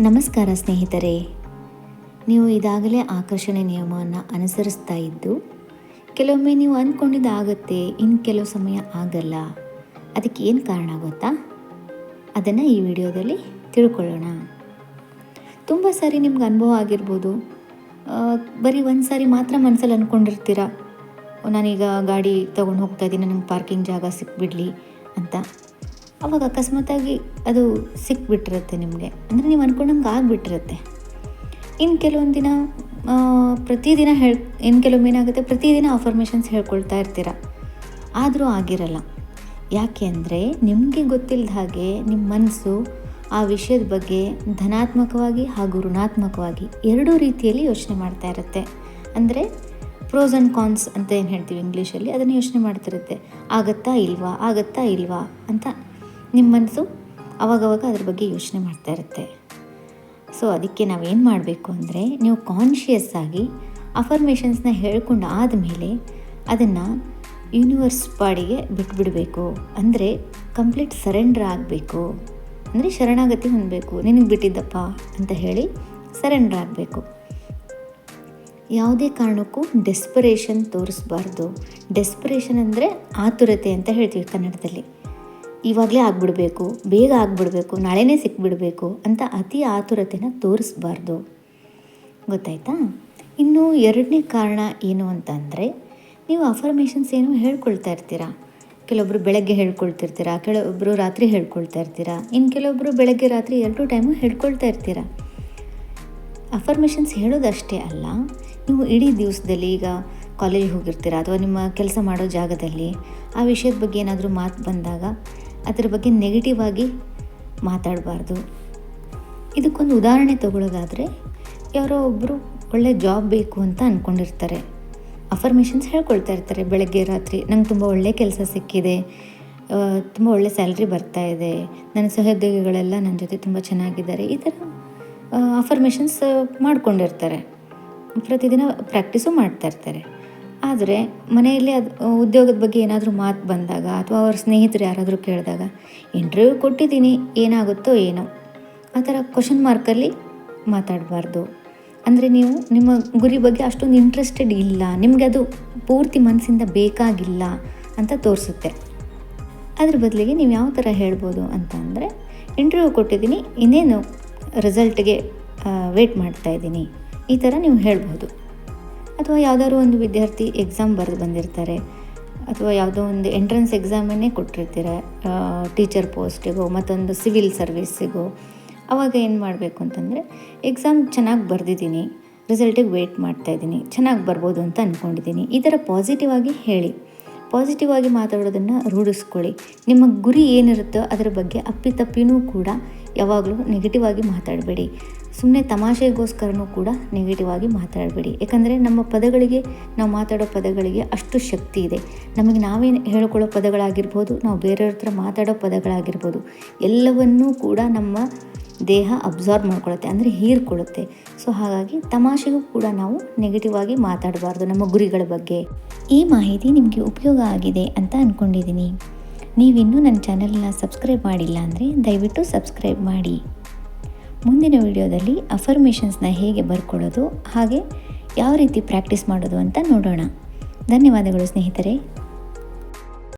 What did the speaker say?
ನಮಸ್ಕಾರ ಸ್ನೇಹಿತರೆ. ನೀವು ಇದಾಗಲೇ ಆಕರ್ಷಣೆ ನಿಯಮವನ್ನು ಅನುಸರಿಸ್ತಾ ಇದ್ದು, ಕೆಲವೊಮ್ಮೆ ನೀವು ಅಂದ್ಕೊಂಡಿದ್ದಾಗತ್ತೆ ಇನ್ನು ಕೆಲವು ಸಮಯ ಆಗಲ್ಲ. ಅದಕ್ಕೆ ಏನು ಕಾರಣ ಗೊತ್ತಾ? ಅದನ್ನು ಈ ವಿಡಿಯೋದಲ್ಲಿ ತಿಳ್ಕೊಳ್ಳೋಣ. ತುಂಬ ಸಾರಿ ನಿಮ್ಗೆ ಅನುಭವ ಆಗಿರ್ಬೋದು. ಬರೀ ಒಂದು ಸಾರಿ ಮಾತ್ರ ಮನಸ್ಸಲ್ಲಿ ಅಂದ್ಕೊಂಡಿರ್ತೀರ ನಾನೀಗ ಗಾಡಿ ತೊಗೊಂಡು ಹೋಗ್ತಾ ಇದ್ದೀನಿ ನನಗೆ ಪಾರ್ಕಿಂಗ್ ಜಾಗ ಸಿಕ್ಬಿಡ್ಲಿ ಅಂತ. ಅವಾಗ ಅಕಸ್ಮಾತಾಗಿ ಅದು ಸಿಕ್ಬಿಟ್ಟಿರುತ್ತೆ ನಿಮಗೆ. ಅಂದರೆ ನೀವು ಅಂದ್ಕೊಂಡಂಗೆ ಆಗಿಬಿಟ್ಟಿರುತ್ತೆ. ಇನ್ನು ಕೆಲವೊಂದು ದಿನ ಪ್ರತಿದಿನ ಹೇಳ್ ಇನ್ನು ಕೆಲವೊಮ್ಮೆ ಏನಾಗುತ್ತೆ, ಪ್ರತಿದಿನ ಅಫರ್ಮೇಷನ್ಸ್ ಹೇಳ್ಕೊಳ್ತಾ ಇರ್ತೀರ. ಆದರೂ ಆಗಿರಲ್ಲ. ಯಾಕೆ ಅಂದರೆ ನಿಮಗೆ ಗೊತ್ತಿಲ್ಲದ ಹಾಗೆ ನಿಮ್ಮ ಮನಸ್ಸು ಆ ವಿಷಯದ ಬಗ್ಗೆ ಧನಾತ್ಮಕವಾಗಿ ಹಾಗೂ ಋಣಾತ್ಮಕವಾಗಿ ಎರಡೂ ರೀತಿಯಲ್ಲಿ ಯೋಚನೆ ಮಾಡ್ತಾ ಇರುತ್ತೆ. ಅಂದರೆ ಪ್ರೋಸ್ ಆ್ಯಂಡ್ ಕಾನ್ಸ್ ಅಂತ ಏನು ಹೇಳ್ತೀವಿ ಇಂಗ್ಲೀಷಲ್ಲಿ, ಅದನ್ನು ಯೋಚನೆ ಮಾಡ್ತಿರುತ್ತೆ. ಆಗತ್ತಾ ಇಲ್ವಾ ಆಗತ್ತಾ ಇಲ್ವಾ ಅಂತ ನಿಮ್ಮ ಮನಸ್ಸು ಅವಾಗವಾಗ ಅದ್ರ ಬಗ್ಗೆ ಯೋಚನೆ ಮಾಡ್ತಾ ಇರುತ್ತೆ. ಸೊ ಅದಕ್ಕೆ ನಾವೇನು ಮಾಡಬೇಕು ಅಂದರೆ ನೀವು ಕಾನ್ಷಿಯಸ್ ಆಗಿ ಅಫರ್ಮೇಷನ್ಸ್ನ ಹೇಳ್ಕೊಂಡು ಆದಮೇಲೆ ಅದನ್ನು ಯೂನಿವರ್ಸ್ ಪಾಡಿಗೆ ಬಿಟ್ಬಿಡಬೇಕು. ಅಂದರೆ ಕಂಪ್ಲೀಟ್ ಸರೆಂಡರ್ ಆಗಬೇಕು. ಅಂದರೆ ಶರಣಾಗತಿ ಹೊಂದಬೇಕು. ನಿನಗೆ ಬಿಟ್ಟಿದ್ದಪ್ಪ ಅಂತ ಹೇಳಿ ಸರೆಂಡರ್ ಆಗಬೇಕು. ಯಾವುದೇ ಕಾರಣಕ್ಕೂ ಡೆಸ್ಪರೇಷನ್ ತೋರಿಸ್ಬಾರ್ದು. ಡೆಸ್ಪರೇಷನ್ ಅಂದರೆ ಆತುರತೆ ಅಂತ ಹೇಳ್ತೀವಿ ಕನ್ನಡದಲ್ಲಿ. ಇವಾಗಲೇ ಆಗ್ಬಿಡಬೇಕು, ಬೇಗ ಆಗ್ಬಿಡಬೇಕು, ನಾಳೆನೇ ಸಿಕ್ಬಿಡಬೇಕು ಅಂತ ಅತಿ ಆತುರತೆನ ತೋರಿಸ್ಬಾರ್ದು. ಗೊತ್ತಾಯ್ತಾ? ಇನ್ನು ಎರಡನೇ ಕಾರಣ ಏನು ಅಂತಂದರೆ, ನೀವು ಅಫರ್ಮೇಷನ್ಸ್ ಏನು ಹೇಳ್ಕೊಳ್ತಾ ಇರ್ತೀರಾ? ಕೆಲವೊಬ್ಬರು ಬೆಳಗ್ಗೆ ಹೇಳ್ಕೊಳ್ತಿರ್ತೀರಾ ಕೆಲವೊಬ್ಬರು ರಾತ್ರಿ ಹೇಳ್ಕೊಳ್ತಾ ಇರ್ತೀರಾ ಇನ್ನು ಕೆಲವೊಬ್ಬರು ಬೆಳಗ್ಗೆ ರಾತ್ರಿ ಎರಡೂ ಟೈಮು ಹೇಳ್ಕೊಳ್ತಾ ಇರ್ತೀರಾ? ಅಫರ್ಮೇಷನ್ಸ್ ಹೇಳೋದಷ್ಟೇ ಅಲ್ಲ, ನೀವು ಇಡೀ ದಿವಸದಲ್ಲಿ ಈಗ ಕಾಲೇಜ್ ಹೋಗಿರ್ತೀರ ಅಥವಾ ನಿಮ್ಮ ಕೆಲಸ ಮಾಡೋ ಜಾಗದಲ್ಲಿ ಆ ವಿಷಯದ ಬಗ್ಗೆ ಏನಾದರೂ ಮಾತು ಬಂದಾಗ ಅದರ ಬಗ್ಗೆ ನೆಗೆಟಿವ್ ಆಗಿ ಮಾತಾಡಬಾರ್ದು. ಇದಕ್ಕೊಂದು ಉದಾಹರಣೆ ತಗೊಳ್ಳೋದಾದರೆ ಯಾರೋ ಒಬ್ಬರು ಒಳ್ಳೆ ಜಾಬ್ ಬೇಕು ಅಂತ ಅಂದ್ಕೊಂಡಿರ್ತಾರೆ ಅಫರ್ಮೇಷನ್ಸ್ ಹೇಳ್ಕೊಳ್ತಾ ಇರ್ತಾರೆ ಬೆಳಗ್ಗೆ, ರಾತ್ರಿ. ನಂಗೆ ತುಂಬ ಒಳ್ಳೆ ಕೆಲಸ ಸಿಕ್ಕಿದೆ. ತುಂಬ ಒಳ್ಳೆ ಸ್ಯಾಲ್ರಿ ಬರ್ತಾ ಇದೆ. ನನ್ನ ಸಹೋದ್ಯೋಗಿಗಳೆಲ್ಲ ನನ್ನ ಜೊತೆ ತುಂಬ ಚೆನ್ನಾಗಿದ್ದಾರೆ. ಈ ಥರ ಅಫರ್ಮೇಷನ್ಸ್ ಮಾಡ್ಕೊಂಡಿರ್ತಾರೆ. ಪ್ರತಿದಿನ ಪ್ರಾಕ್ಟೀಸು ಮಾಡ್ತಾ ಇರ್ತಾರೆ. ಆದರೆ ಮನೆಯಲ್ಲಿ ಅದು, ಉದ್ಯೋಗದ ಬಗ್ಗೆ ಏನಾದರೂ ಮಾತು ಬಂದಾಗ ಅಥವಾ ಅವ್ರ ಸ್ನೇಹಿತರು ಯಾರಾದರೂ ಕೇಳಿದಾಗ ಇಂಟರ್ವ್ಯೂ ಕೊಟ್ಟಿದ್ದೀನಿ, ಏನಾಗುತ್ತೋ ಏನೋ. ಆ ಥರ ಕ್ವಶನ್ ಮಾರ್ಕಲ್ಲಿ ಮಾತಾಡಬಾರ್ದು. ಅಂದರೆ ನೀವು ನಿಮ್ಮ ಗುರಿ ಬಗ್ಗೆ ಅಷ್ಟೊಂದು ಇಂಟ್ರೆಸ್ಟೆಡ್ ಇಲ್ಲ, ನಿಮಗೆ ಅದು ಪೂರ್ತಿ ಮನಸ್ಸಿಂದ ಬೇಕಾಗಿಲ್ಲ ಅಂತ ತೋರಿಸುತ್ತೆ. ಅದ್ರ ಬದಲಿಗೆ ನೀವು ಯಾವ ಥರ ಹೇಳ್ಬೋದು ಅಂತ ಅಂದರೆ ಇಂಟರ್ವ್ಯೂ ಕೊಟ್ಟಿದ್ದೀನಿ, ಇನ್ನೇನು ರಿಸಲ್ಟ್ಗೆ ವೇಟ್ ಮಾಡ್ತಾ ಇದ್ದೀನಿ. ಈ ಥರ ನೀವು ಹೇಳ್ಬೋದು. ಅಥವಾ ಯಾವುದಾದ್ರು ಒಂದು ವಿದ್ಯಾರ್ಥಿ ಎಕ್ಸಾಮ್ ಬರೆದು ಬಂದಿರ್ತಾರೆ, ಅಥವಾ ಯಾವುದೋ ಒಂದು ಎಂಟ್ರೆನ್ಸ್ ಎಕ್ಸಾಮನ್ನೇ ಕೊಟ್ಟಿರ್ತೀರ ಟೀಚರ್ ಪೋಸ್ಟಿಗೋ ಮತ್ತೊಂದು ಸಿವಿಲ್ ಸರ್ವಿಸ್ಸಿಗೋ ಅವಾಗ ಏನು ಮಾಡಬೇಕು ಅಂತಂದರೆ ಎಕ್ಸಾಮ್ ಚೆನ್ನಾಗಿ ಬರೆದಿದ್ದೀನಿ ರಿಸಲ್ಟಿಗೆ ವೆಯ್ಟ್ ಮಾಡ್ತಾಯಿದ್ದೀನಿ ಚೆನ್ನಾಗಿ ಬರ್ಬೋದು ಅಂತ ಅಂದ್ಕೊಂಡಿದ್ದೀನಿ ಈ ಥರ ಪಾಸಿಟಿವ್ ಆಗಿ ಹೇಳಿ ಪಾಸಿಟಿವ್ ಆಗಿ ಮಾತಾಡೋದನ್ನು ರೂಢಿಸ್ಕೊಳ್ಳಿ. ನಿಮ್ಮ ಗುರಿ ಏನಿರುತ್ತೋ ಅದರ ಬಗ್ಗೆ ಅಪ್ಪಿತಪ್ಪಿನೂ ಕೂಡ ಯಾವಾಗಲೂ ನೆಗೆಟಿವ್ ಆಗಿ ಮಾತಾಡಬೇಡಿ. ಸುಮ್ಮನೆ ತಮಾಷೆಗೋಸ್ಕರನೂ ಕೂಡ ನೆಗೆಟಿವ್ ಆಗಿ ಮಾತಾಡಬೇಡಿ. ಯಾಕಂದರೆ ನಮ್ಮ ಪದಗಳಿಗೆ, ನಾವು ಮಾತಾಡೋ ಪದಗಳಿಗೆ ಅಷ್ಟು ಶಕ್ತಿ ಇದೆ. ನಮಗೆ ನಾವೇನು ಹೇಳ್ಕೊಳ್ಳೋ ಪದಗಳಾಗಿರ್ಬೋದು, ನಾವು ಬೇರೆಯವ್ರ ಹತ್ರ ಮಾತಾಡೋ ಪದಗಳಾಗಿರ್ಬೋದು, ಎಲ್ಲವನ್ನೂ ಕೂಡ ನಮ್ಮ ದೇಹ ಅಬ್ಸಾರ್ಬ್ ಮಾಡ್ಕೊಳುತ್ತೆ ಅಂದರೆ ಹೀರ್ಕೊಳ್ಳುತ್ತೆ. ಸೊ ಹಾಗಾಗಿ ತಮಾಷೆಗೂ ಕೂಡ ನಾವು ನೆಗೆಟಿವ್ ಆಗಿ ಮಾತಾಡಬಾರ್ದು ನಮ್ಮ ಗುರಿಗಳ ಬಗ್ಗೆ. ಈ ಮಾಹಿತಿ ನಿಮಗೆ ಉಪಯೋಗ ಆಗಿದೆ ಅಂತ ಅಂದ್ಕೊಂಡಿದ್ದೀನಿ ನೀವಿನ್ನೂ ನನ್ನ ಚಾನಲ್ನ ಸಬ್ಸ್ಕ್ರೈಬ್ ಮಾಡಿಲ್ಲ ಅಂದರೆ ದಯವಿಟ್ಟು ಸಬ್ಸ್ಕ್ರೈಬ್ ಮಾಡಿ. ಮುಂದಿನ ವಿಡಿಯೋದಲ್ಲಿ ಅಫರ್ಮೇಷನ್ಸ್ನ ಹೇಗೆ ಬರ್ಕೊಳ್ಳೋದು ಹಾಗೆ ಯಾವ ರೀತಿ ಪ್ರಾಕ್ಟೀಸ್ ಮಾಡೋದು ಅಂತ ನೋಡೋಣ. ಧನ್ಯವಾದಗಳು ಸ್ನೇಹಿತರೆ.